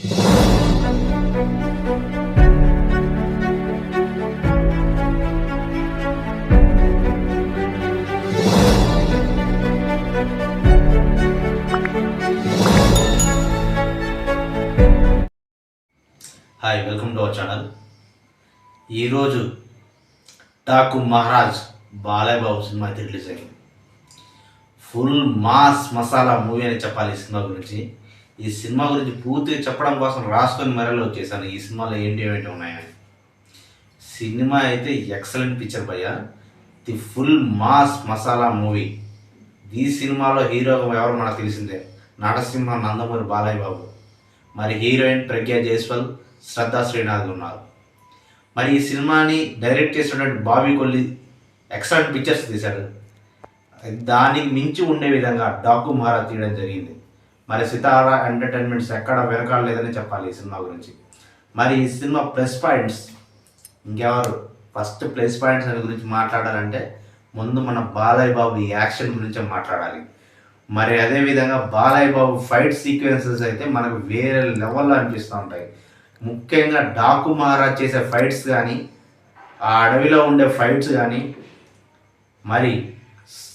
Hi welcome to our channel ఈరోజు Daaku Maharaj Balayya Babu cinema అయితే release అయింది. ఫుల్ మాస్ మసాలా మూవీ అని చెప్పాలి ఈ సినిమా గురించి. ఈ సినిమా గురించి పూర్తిగా చెప్పడం కోసం రాసుకొని మరలో వచ్చేసాను ఈ సినిమాలో ఏంటి ఏమిటి ఉన్నాయని సినిమా అయితే ఎక్సలెంట్ పిక్చర్ భయ్య. The full mass masala movie. ఈ సినిమాలో హీరో ఎవరు మనకు తెలిసిందే. నటసింహ నందమూరి బాలయ్య బాబు మరి హీరోయిన్ ప్రజ్ఞా జైస్వాల్ శ్రద్ధా శ్రీనాథ్ ఉన్నారు. మరి ఈ సినిమాని డైరెక్ట్ చేసినటువంటి బాబీ కొల్లి ఎక్సలెంట్ పిక్చర్స్ తీశాడు. దానికి మించి ఉండే విధంగా డాకు మహారాజ్ తీయడం జరిగింది. మరి సితారా ఎంటర్టైన్మెంట్స్ ఎక్కడ వెనకాడలేదని చెప్పాలి ఈ సినిమా గురించి. మరి ఈ సినిమా ప్లస్ పాయింట్స్ ఇంకెవరు? ఫస్ట్ ప్లస్ పాయింట్స్ అని గురించి మాట్లాడాలంటే ముందు మన బాలయ్య బాబు ఈ యాక్షన్ గురించే మాట్లాడాలి. మరి అదేవిధంగా బాలయ్య బాబు ఫైట్ సీక్వెన్సెస్ అయితే మనకు వేరే లెవెల్లో అనిపిస్తూ ఉంటాయి. ముఖ్యంగా డాకు మహారాజ్ చేసే ఫైట్స్ కానీ ఆ అడవిలో ఉండే ఫైట్స్ కానీ మరి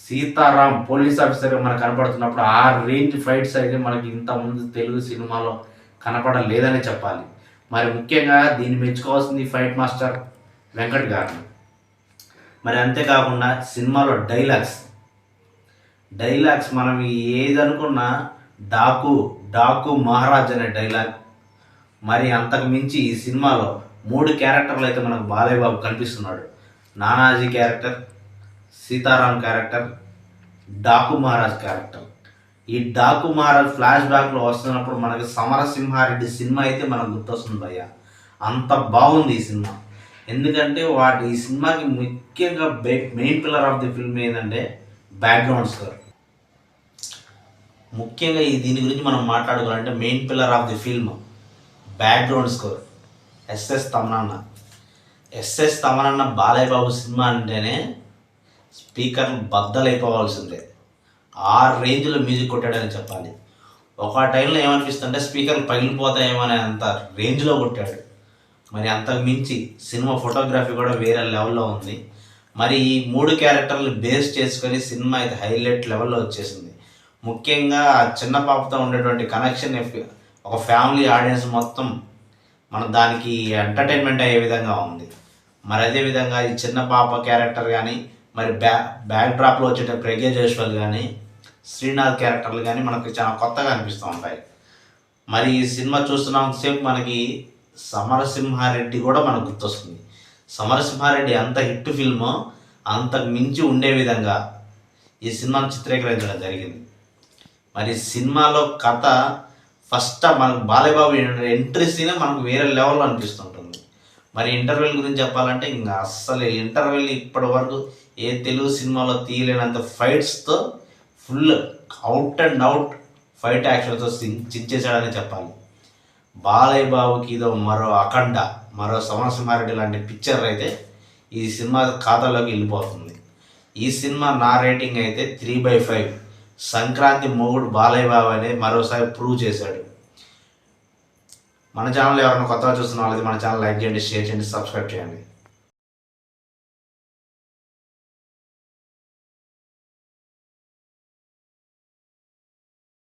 సీతారాం పోలీస్ ఆఫీసర్గా మనకు కనపడుతున్నప్పుడు ఆ రేంజ్ ఫైట్స్ అయితే మనకి ఇంతకుముందు తెలుగు సినిమాలో కనపడలేదని చెప్పాలి. మరి ముఖ్యంగా దీన్ని మెచ్చుకోవాల్సింది ఫైట్ మాస్టర్ వెంకట్ గారు మరి అంతేకాకుండా సినిమాలో డైలాగ్స్. డైలాగ్స్ మనం ఏది డాకు డాకు మహారాజ్ అనే డైలాగ్. మరి అంతకు మించి ఈ సినిమాలో మూడు క్యారెక్టర్లు అయితే మనకు బాలయ్య బాబు కనిపిస్తున్నాడు. Nanaji character Sitaram character Daaku Maharaj character ఈ డాకు మహారాజ్ ఫ్లాష్ బ్యాక్లో వస్తున్నప్పుడు మనకి సమరసింహారెడ్డి సినిమా అయితే మనకు గుర్తొస్తుంది భయ్య అంత బాగుంది ఈ సినిమా. ఎందుకంటే వాటి ఈ సినిమాకి ముఖ్యంగా main pillar of the film ఏంటంటే బ్యాక్గ్రౌండ్ స్కోర్ ముఖ్యంగా ఈ దీని గురించి మనం మాట్లాడుకోవాలంటే main pillar of the film background score S S తమనన్న SS తమనన్న బాలయ్య బాబు సినిమా అంటేనే స్పీకర్ బద్దలైపోవాల్సిందే. ఆ రేంజ్లో మ్యూజిక్ కొట్టాడని చెప్పాలి. ఒక టైంలో ఏమనిపిస్తుంటే స్పీకర్ పగిలిపోతాయేమో అంత రేంజ్లో కొట్టాడు. మరి అంతకు మించి సినిమా ఫోటోగ్రఫీ కూడా వేరే లెవెల్లో ఉంది. మరి ఈ మూడు క్యారెక్టర్లు బేస్ చేసుకొని సినిమా అయితే హైలైట్ లెవెల్లో వచ్చేసింది. ముఖ్యంగా ఆ చిన్న పాపతో ఉండేటువంటి కనెక్షన్ ఒక ఫ్యామిలీ ఆడియన్స్ మొత్తం మన దానికి ఎంటర్టైన్మెంట్ అయ్యే విధంగా ఉంది. మరి అదే విధంగా ఈ చిన్న పాప క్యారెక్టర్ కానీ మరి బ్యా బ్యాక్ డ్రాప్లో వచ్చేట ప్రజ్ఞ కానీ శ్రీనాథ్ క్యారెక్టర్లు కానీ మనకు చాలా కొత్తగా అనిపిస్తూ ఉంటాయి. మరి ఈ సినిమా చూస్తున్నంతసేపు మనకి సమరసింహారెడ్డి కూడా మనకు గుర్తొస్తుంది. సమరసింహారెడ్డి అంత హిట్ ఫిల్మ్ అంతకు మించి ఉండే విధంగా ఈ సినిమాను చిత్రీకరించడం జరిగింది. మరి సినిమాలో కథ ఫస్ట్ మనకు బాలయ్యబాబు ఎంట్రీ సీనే మనకు వేరే లెవెల్లో అనిపిస్తుంటుంది. మరి ఇంటర్వెల్ గురించి చెప్పాలంటే ఇంకా అస్సలు. ఇంటర్వెల్ ఇప్పటి వరకు ఏ తెలుగు సినిమాలో తీయలేనంత ఫైట్స్తో full out and out fight యాక్షన్తో చించేశాడని చెప్పాలి. బాలయ్య బాబుకి ఇదో మరో అఖండ మరో సమరసింహారెడ్డి లాంటి పిక్చర్ అయితే ఈ సినిమా ఖాతాలోకి వెళ్ళిపోతుంది. ఈ సినిమా నా రేటింగ్ అయితే త్రీ బై ఫైవ్ సంక్రాంతి మొగుడు బాలయ్య బాబు అనే మరోసారి ప్రూవ్ చేశాడు. మన ఛానల్ ఎవరైనా కొత్తగా చూస్తున్న వాళ్ళకి మన ఛానల్ లైక్ చేయండి షేర్ చేయండి సబ్స్క్రైబ్ చేయండి.